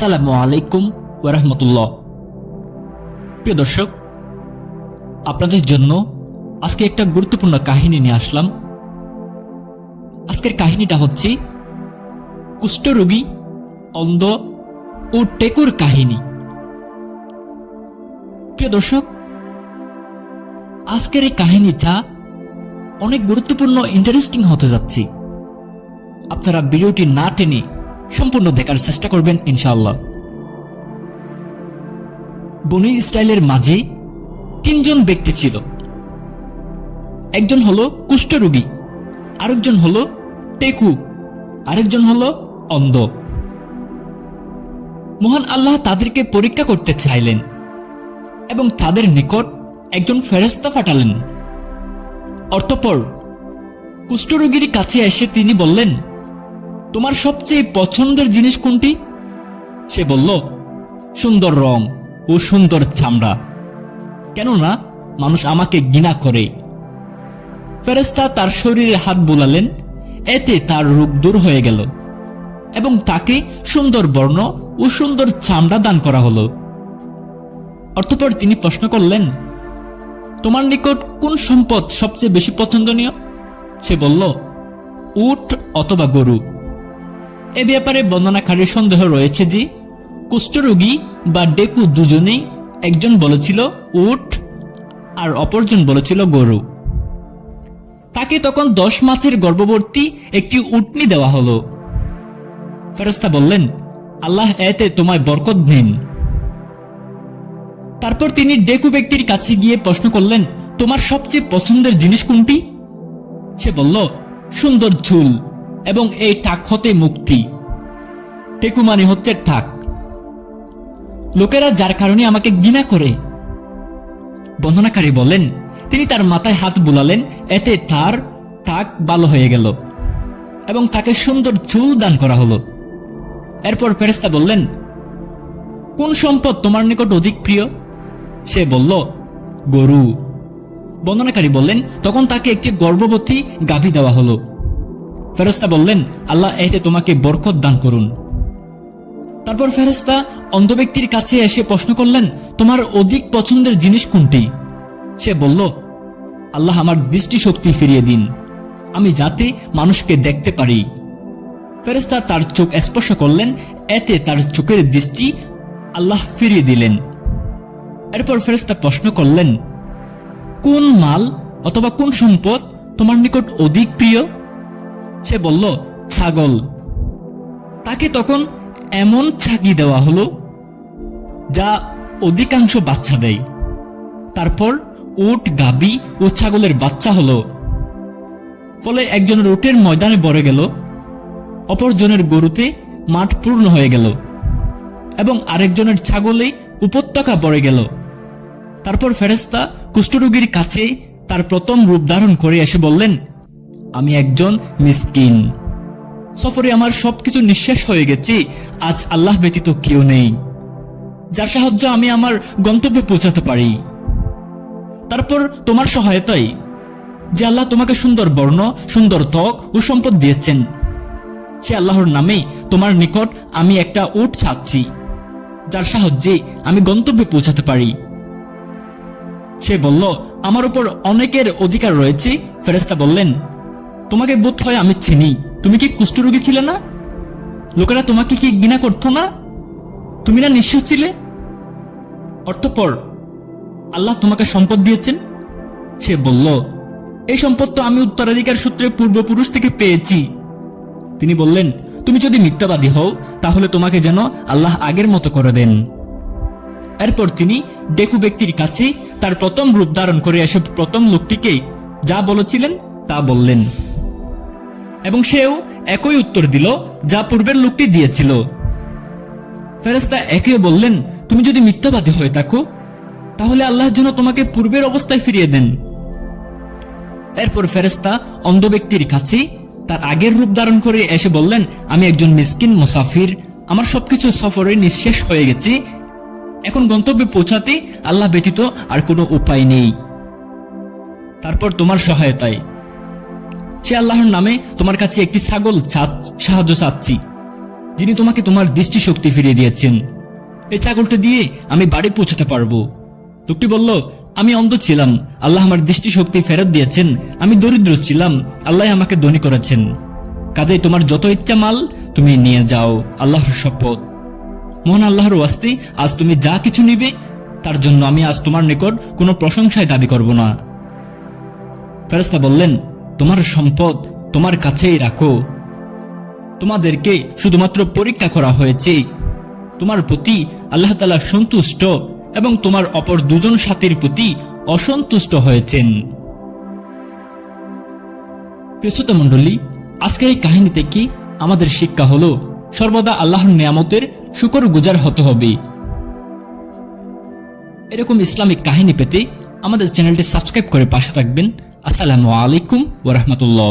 আসসালামু আলাইকুম ওরহমতুল্লাহ প্রিয় দর্শক, আপনাদের জন্য আজকে একটা গুরুত্বপূর্ণ কাহিনী নিয়ে আসলাম। আজকের কাহিনীটা হচ্ছে কুষ্ঠরোগী অন্ধ ও টেকুর কাহিনী। প্রিয় দর্শক, আজকের এই কাহিনীটা অনেক গুরুত্বপূর্ণ ইন্টারেস্টিং হতে যাচ্ছে। আপনারা ভিডিওটি না টেনে সম্পূর্ণ দেখার চেষ্টা করবেন, ইনশাআল্লাহ। বনি স্টাইলের মাঝে তিনজন ব্যক্তি ছিল। একজন হলো কুষ্ঠরোগী আরেকজন হলো টেকু, আরেকজন হলো অন্ধ। মহান আল্লাহ তাদেরকে পরীক্ষা করতে চাইলেন এবং তাদের নিকট একজন ফেরেস্তা পাঠালেন। অর্থপর কুষ্ঠরোগীর কাছে এসে তিনি বললেন তোমার সবচেয়ে পছন্দের জিনিস কোনটি? সে বলল, সুন্দর রং ও সুন্দর চামড়া। কেননা মানুষ আমাকে ঘৃণা করে। ফেরেস্তা তার শরীরে হাত বোলালেন, এতে তার রোগ দূর হয়ে গেল এবং তাকে সুন্দর বর্ণ ও সুন্দর চামড়া দান করা হলো। অর্থপর তিনি প্রশ্ন করলেন, তোমার নিকট কোন সম্পদ সবচেয়ে বেশি পছন্দনীয়? সে বলল, উট অথবা গরু। এ ব্যাপারে বর্ণনাকারীর সন্দেহ রয়েছে যে, কুষ্ঠরোগী বা ডেকু দুজনেই একজন বলেছিল উট আর অপরজন বলেছিল গরু। তাকে তখন দশ মাসের গর্ভবর্তী একটি উটনি দেওয়া হলো। ফেরস্তা বললেন, আল্লাহ এতে তোমায় বরকত দিন। তারপর তিনি ডেকু ব্যক্তির কাছে গিয়ে প্রশ্ন করলেন, তোমার সবচেয়ে পছন্দের জিনিস কোনটি? সে বলল, সুন্দর ঝুল। এবং এই টাক হতে মুক্তি। টেকু মানে হচ্ছে ঠাক লোকেরা যার কারণে আমাকে ঘৃণা করে। বন্ধনাকারী বলেন, তিনি তার মাথায় হাত বুলালেন, এতে তার টাক ভালো হয়ে গেল এবং তাকে সুন্দর চুল দান করা হলো। এরপর ফেরেস্তা বললেন, কোন সম্পদ তোমার নিকট অধিক প্রিয়? সে বলল, গরু। বন্দনাকারী বললেন, তখন তাকে একটি গর্ভবতী গাভী দেওয়া হলো। ফেরেস্তা বললেন, আল্লাহ এতে তোমাকে বরকত দান করুন। তারপর ফেরেস্তা অন্ধ ব্যক্তির কাছে এসে প্রশ্ন করলেন, তোমার অধিক পছন্দের জিনিস কোনটি? সে বলল, আল্লাহ আমার দৃষ্টিশক্তি ফিরিয়ে দিন। আমি যাতে মানুষকে দেখতে পারি। ফেরেস্তা তার চোখ স্পর্শ করলেন, এতে তার চোখের দৃষ্টি আল্লাহ ফিরিয়ে দিলেন। এরপর ফেরেস্তা প্রশ্ন করলেন, কোন মাল অথবা কোন সম্পদ তোমার নিকট অধিক প্রিয়? সে বলল, ছাগল। তাকে তখন এমন ছাগি দেওয়া হলো যা অধিকাংশ বাচ্চা দেয়। তারপর উট, গাবি ও ছাগলের বাচ্চা হলো। ফলে একজনের উটের ময়দানে বড়ে গেল, অপরজনের গরুতে মাঠ পূর্ণ হয়ে গেল এবং আরেকজনের ছাগলে উপত্যকা পড়ে গেল। তারপর ফেরেস্তা কুষ্ঠরোগীর কাছে তার প্রথম রূপ ধারণ করে এসে বললেন আমি একজন মিসকিন। সফরে আমার সবকিছু নিঃশেষ হয়ে গেছি, আজ আল্লাহ ব্যতীত কেউ নেই। যার সাহায্য আমি আমার গন্তব্যে পৌঁছাতে পারি। তারপর তোমার সহায়তায়, যে আল্লাহ তোমাকে সুন্দর বর্ণ, সুন্দর ত্বক ও সম্পদ দিয়েছেন, সে আল্লাহর নামে তোমার নিকট আমি একটা উট চাচ্ছি যার সাহায্যে আমি গন্তব্যে পৌঁছাতে পারি। সে বলল, আমার উপর অনেকের অধিকার রয়েছে ফেরেস্তা বললেন তোমাকে বোধ হয় আমি চিনি। তুমি কি কুষ্ঠরোগী ছিলে না? লোকেরা তোমাকে কি ঘৃণা করতো না? তুমি না নিঃশ্বাস ছিলে? অর্থপর, আল্লাহ তোমাকে সম্পদ দিয়েছেন। সে বলল, এই সম্পদ তো আমি উত্তরাধিকার সূত্রে পূর্বপুরুষ থেকে পেয়েছি। তিনি বললেন, তুমি যদি মিথ্যাবাদী হও, তাহলে তোমাকে যেন আল্লাহ আগের মতো করে দেন। এরপর তিনি ডেকু ব্যক্তির কাছে তার প্রথম রূপ ধারণ করে এসে প্রথম লোকটিকে যা বলেছিলেন তা বললেন। এবং সেও একই উত্তর দিল, যা পূর্বের লোকটি দিয়েছিল। ফেরেস্তা একে বললেন, তুমি যদি মিথ্যাবাদী হয়ে থাকো, তাহলে আল্লাহ যেন তোমাকে পূর্বের অবস্থায় ফিরিয়ে দেন। এরপর ফেরেস্তা অন্ধ ব্যক্তির কাছে তার আগের রূপ ধারণ করে এসে বললেন, আমি একজন মিসকিন মুসাফির, আমার সবকিছু সফরে নিঃশেষ হয়ে গেছি। এখন গন্তব্যে পৌঁছাতে আল্লাহ ব্যতীত আর কোনো উপায় নেই। তারপর তোমার সহায়তায়। সে আল্লাহর নামে তোমার কাছে একটি ছাগল সাহায্য চাচ্ছি, যিনি তোমাকে তোমার দৃষ্টিশক্তি ফিরিয়ে দিয়েছেন। এই ছাগলটা দিয়ে আমি বাড়ি পৌঁছাতে পারব। লোকটি বলল, আমি অন্ধ ছিলাম। আল্লাহ আমার দৃষ্টিশক্তি ফেরত দিয়েছেন। আমি দরিদ্র ছিলাম। আল্লাহ আমাকে ধনী করেছেন। কাজেই তোমার যত ইচ্ছা মাল, তুমি নিয়ে যাও। আল্লাহর শপথ। মহান আল্লাহর ওয়াস্তে, আজ তুমি যা কিছু নিবে, তার জন্য আমি আজ তোমার নিকট কোনো প্রশংসায় দাবি করব না। ফেরেস্তা বললেন তোমার সম্পদ তোমার কাছেই রাখো। তোমাদেরকে শুধুমাত্র পরীক্ষা করা হয়েছে। তোমার প্রতি আল্লাহ তালা সন্তুষ্ট এবং তোমার অপর দুজন সাথীর প্রতি অসন্তুষ্ট হয়েছেন। প্রিয়শ্রোত মণ্ডলী, আজকের এই কাহিনী থেকে আমাদের শিক্ষা হলো, সর্বদা আল্লাহর নিয়ামতের শুকর গুজার হতে হবে। এরকম ইসলামিক কাহিনী পেতে আমাদের চ্যানেলটি সাবস্ক্রাইব করে পাশে থাকবেন। আসসালামু আলাইকুম ওরহমতুল্লাহ